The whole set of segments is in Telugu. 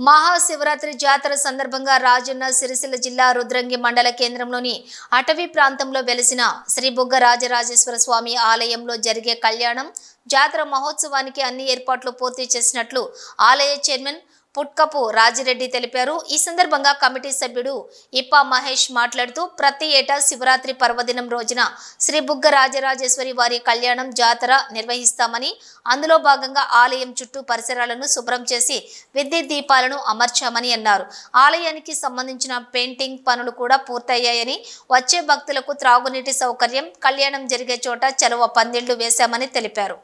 మహాశివరాత్రి జాతర సందర్భంగా రాజన్న సిరిసిల్ల జిల్లా రుద్రంగి మండల కేంద్రంలోని అటవీ ప్రాంతంలో వెలిసిన శ్రీ బుగ్గ రాజరాజేశ్వర స్వామి ఆలయంలో జరిగే కళ్యాణం జాతర మహోత్సవానికి అన్ని ఏర్పాట్లు పూర్తి చేసినట్లు ఆలయ చైర్మన్ పుట్కపు రాజిరెడ్డి తెలిపారు. ఈ సందర్భంగా కమిటీ సభ్యుడు ఇప్ప మహేష్ మాట్లాడుతూ ప్రతి ఏటా శివరాత్రి పర్వదినం రోజున శ్రీ బుగ్గ రాజరాజేశ్వరి వారి కళ్యాణం జాతర నిర్వహిస్తామని అందులో భాగంగా ఆలయం చుట్టూ పరిసరాలను శుభ్రం చేసి విద్యుత్ దీపాలను అమర్చామని అన్నారు. ఆలయానికి సంబంధించిన పెయింటింగ్ పనులు కూడా పూర్తయ్యాయని వచ్చే భక్తులకు త్రాగునీటి సౌకర్యం కళ్యాణం జరిగే చోట చలువ పందిళ్ళు వేశామని తెలిపారు.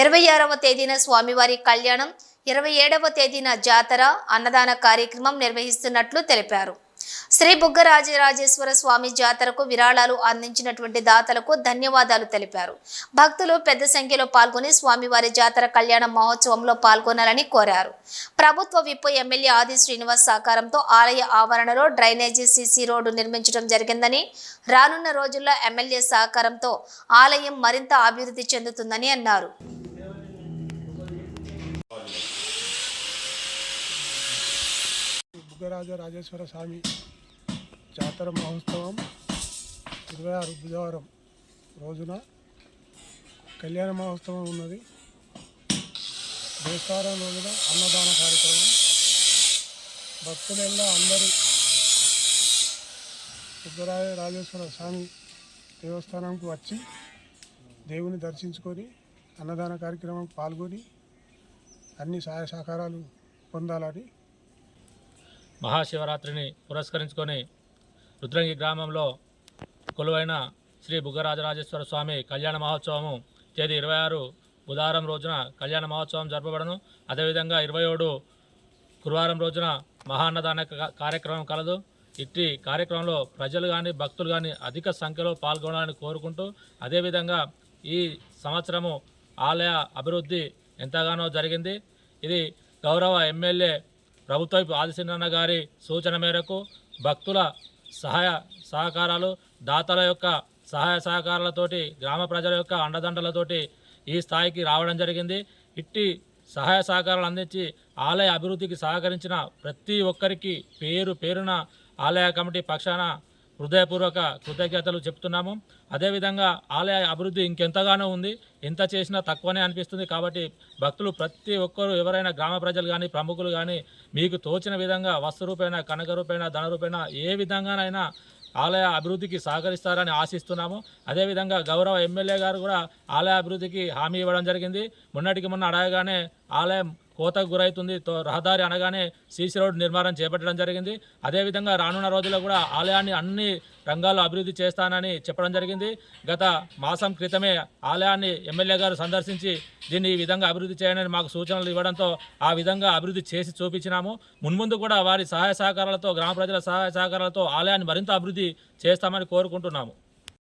ఇరవై ఆరవ తేదీన స్వామివారి కళ్యాణం ఇరవై ఏడవ తేదీన జాతర అన్నదాన కార్యక్రమం నిర్వహిస్తున్నట్లు తెలిపారు. శ్రీ బుగ్గరాజరాజేశ్వర స్వామి జాతరకు విరాళాలు అందించినటువంటి దాతలకు ధన్యవాదాలు తెలిపారు. భక్తులు పెద్ద సంఖ్యలో పాల్గొని స్వామివారి జాతర కళ్యాణ మహోత్సవంలో పాల్గొనాలని కోరారు. ప్రభుత్వ విప్ ఎమ్మెల్యే ఆది శ్రీనివాస్ సహకారంతో ఆలయ ఆవరణలో డ్రైనేజీ సీసీ రోడ్డు నిర్మించడం జరిగిందని రానున్న రోజుల్లో ఎమ్మెల్యే సహకారంతో ఆలయం మరింత అభివృద్ధి చెందుతుందని అన్నారు. బుగ్గరాజ రాజేశ్వర స్వామి జాతర మహోత్సవం ఇరవై ఆరు బుధవారం రోజున కళ్యాణ మహోత్సవం ఉన్నది. దేశారం రోజున అన్నదాన కార్యక్రమం. భక్తులెల్లా అందరూ బుగ్గరాజ రాజేశ్వర స్వామి దేవస్థానంకు వచ్చి దేవుని దర్శించుకొని అన్నదాన కార్యక్రమం పాల్గొని అన్ని సహాయ సహకారాలు పొందాలని. మహాశివరాత్రిని పురస్కరించుకొని రుద్రంగి గ్రామంలో కొలువైన శ్రీ బుగ్గరాజరాజేశ్వర స్వామి కళ్యాణ మహోత్సవము తేదీ ఇరవై ఆరు బుధవారం రోజున కళ్యాణ మహోత్సవం జరపబడను. అదేవిధంగా ఇరవై ఏడు గురువారం రోజున మహాన్నదాన కార్యక్రమం కలదు. ఇట్టి కార్యక్రమంలో ప్రజలు కానీ భక్తులు కానీ అధిక సంఖ్యలో పాల్గొనాలని కోరుకుంటూ అదేవిధంగా ఈ సంవత్సరము ఆలయ అభివృద్ధి ఎంతగానో జరిగింది. ఇది గౌరవ ఎమ్మెల్యే ప్రభుత్వపు ఆదిశీనన్న గారి సూచన మేరకు భక్తుల సహాయ సహకారాలు దాతల యొక్క సహాయ సహకారాలతోటి గ్రామ ప్రజల యొక్క అండదండలతోటి ఈ స్థాయికి రావడం జరిగింది. ఇట్టి సహాయ సహకారాలు అందించి ఆలయ అభివృద్ధికి సహకరించిన ప్రతి ఒక్కరికి పేరు పేరున ఆలయ కమిటీ పక్షాన హృదయపూర్వక కృతజ్ఞతలు చెప్తున్నాము. అదేవిధంగా ఆలయ అభివృద్ధి ఇంకెంతగానో ఉంది. ఎంత చేసినా తక్కువనే అనిపిస్తుంది కాబట్టి భక్తులు ప్రతి ఒక్కరు ఎవరైనా గ్రామ ప్రజలు కానీ ప్రముఖులు కానీ మీకు తోచిన విధంగా వస్తు రూపేణ కనక రూపేణ ధన రూపేణ ఏ విధంగానైనా ఆలయ అభివృద్ధికి సహకరిస్తారని ఆశిస్తున్నాము. అదేవిధంగా గౌరవ ఎమ్మెల్యే గారు కూడా ఆలయ అభివృద్ధికి హామీ ఇవ్వడం జరిగింది. మొన్నటికి మొన్న అడగగానే ఆలయం కోతకు గురవుతుంది తో రహదారి అనగానే సీసీ రోడ్డు నిర్మాణం చేపట్టడం జరిగింది. అదేవిధంగా రానున్న రోజుల్లో కూడా ఆలయాన్ని అన్ని రంగాల్లో అభివృద్ధి చేస్తానని చెప్పడం జరిగింది. గత మాసం క్రితమే ఆలయాన్ని ఎమ్మెల్యే గారు సందర్శించి దీన్ని ఈ విధంగా అభివృద్ధి చేయాలని మాకు సూచనలు ఇవ్వడంతో ఆ విధంగా అభివృద్ధి చేసి చూపించినాము. మున్ముందు కూడా వారి సహాయ సహకారాలతో గ్రామ ప్రజల సహాయ సహకారాలతో ఆలయాన్ని మరింత అభివృద్ధి చేస్తామని కోరుకుంటున్నాము.